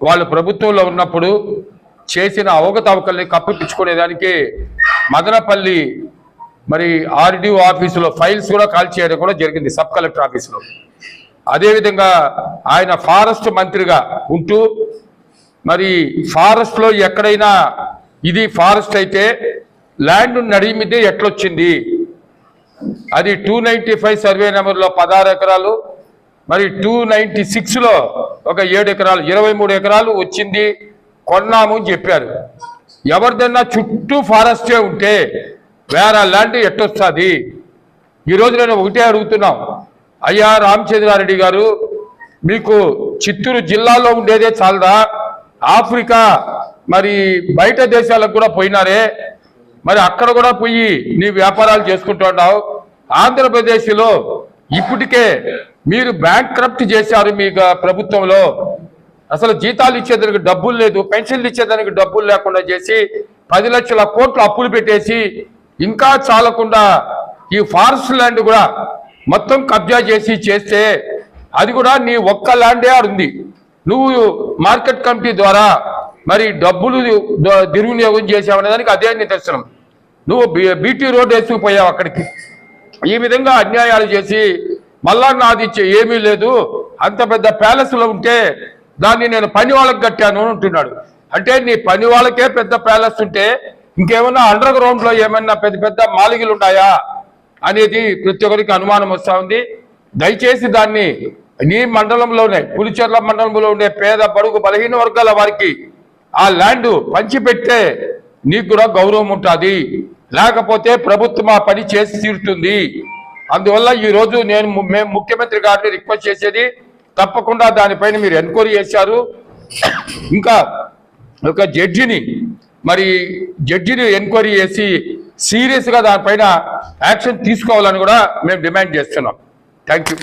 వాళ్ళు ప్రభుత్వంలో ఉన్నప్పుడు చేసిన అవకతవకల్ని కప్పిపుచ్చుకునేదానికి మదనపల్లి మరి ఆర్డీఓ ఆఫీసులో ఫైల్స్ కూడా కాల్ చేయడం కూడా జరిగింది సబ్ కలెక్టర్ ఆఫీసులో. అదేవిధంగా ఆయన ఫారెస్ట్ మంత్రిగా ఉంటూ మరి ఫారెస్ట్లో ఎక్కడైనా ఇది ఫారెస్ట్ అయితే ల్యాండ్ నడిమితే ఎట్లొచ్చింది? అది టూ నైంటీ ఫైవ్ సర్వే నెంబర్లో పదహారు ఎకరాలు మరి టూ నైంటీ సిక్స్లో ఒక ఏడు ఎకరాలు ఇరవై మూడు ఎకరాలు వచ్చింది కొన్నాము అని చెప్పారు. ఎవరిదన్నా చుట్టూ ఫారెస్టే ఉంటే వేరే ల్యాండ్ ఎట్టొస్తుంది? ఈరోజు నేను ఒకటే అడుగుతున్నాం. అయ్యా రామచంద్రారెడ్డి గారు మీకు చిత్తూరు జిల్లాలో ఉండేదే చాలదా? ఆఫ్రికా మరి బయట దేశాలకు కూడా పోయినారే? మరి అక్కడ కూడా పోయి నీ వ్యాపారాలు చేసుకుంటున్నావు ఆంధ్రప్రదేశ్లో ఇప్పటికే మీరు బ్యాంక్ చేశారు మీ ప్రభుత్వంలో. అసలు జీతాలు ఇచ్చేదానికి డబ్బులు లేదు పెన్షన్లు ఇచ్చేదానికి డబ్బులు లేకుండా చేసి పది లక్షల కోట్లు అప్పులు పెట్టేసి ఇంకా చాలకుండా ఈ ఫారెస్ట్ ల్యాండ్ కూడా మొత్తం కబ్జా చేసి చేస్తే అది కూడా నీ ఒక్క ల్యాండే ఉంది. నువ్వు మార్కెట్ కమిటీ ద్వారా మరి డబ్బులు దుర్వినియోగం చేసావనే దానికి అదే నిదర్శనం నువ్వు బీ- బీటీ రోడ్ వేసుకుపోయావు అక్కడికి. ఈ విధంగా అన్యాయాలు చేసి మళ్ళా నాది ఇచ్చే ఏమీ లేదు. అంత పెద్ద ప్యాలెస్లో ఉంటే దాన్ని నేను పని వాళ్ళకి కట్టాను అంటున్నాడు. అంటే నీ పని వాళ్ళకే పెద్ద ప్యాలెస్ ఉంటే ఇంకేమన్నా అండర్ గ్రౌండ్లో ఏమన్నా పెద్ద పెద్ద మాలిగలు ఉన్నాయా అనేది ప్రతి ఒక్కరికి అనుమానం వస్తా ఉంది. దయచేసి దాన్ని నీ మండలంలోనే పులిచెర్ల మండలంలో ఉండే పేద బడుగు బలహీన వర్గాల వారికి ఆ ల్యాండ్ పంచిపెట్టే నీకు కూడా గౌరవం ఉంటుంది. లేకపోతే ప్రభుత్వం ఆ పని చేసి తీరుతుంది. అందువల్ల ఈ రోజు నేను మేము ముఖ్యమంత్రి గారిని రిక్వెస్ట్ చేసేది తప్పకుండా దానిపైన మీరు ఎంక్వైరీ చేశారు. ఇంకా ఒక జడ్జిని మరి జడ్జిని ఎంక్వైరీ చేసి సీరియస్గా దానిపైన యాక్షన్ తీసుకోవాలని కూడా మేము డిమాండ్ చేస్తున్నాం. Thank you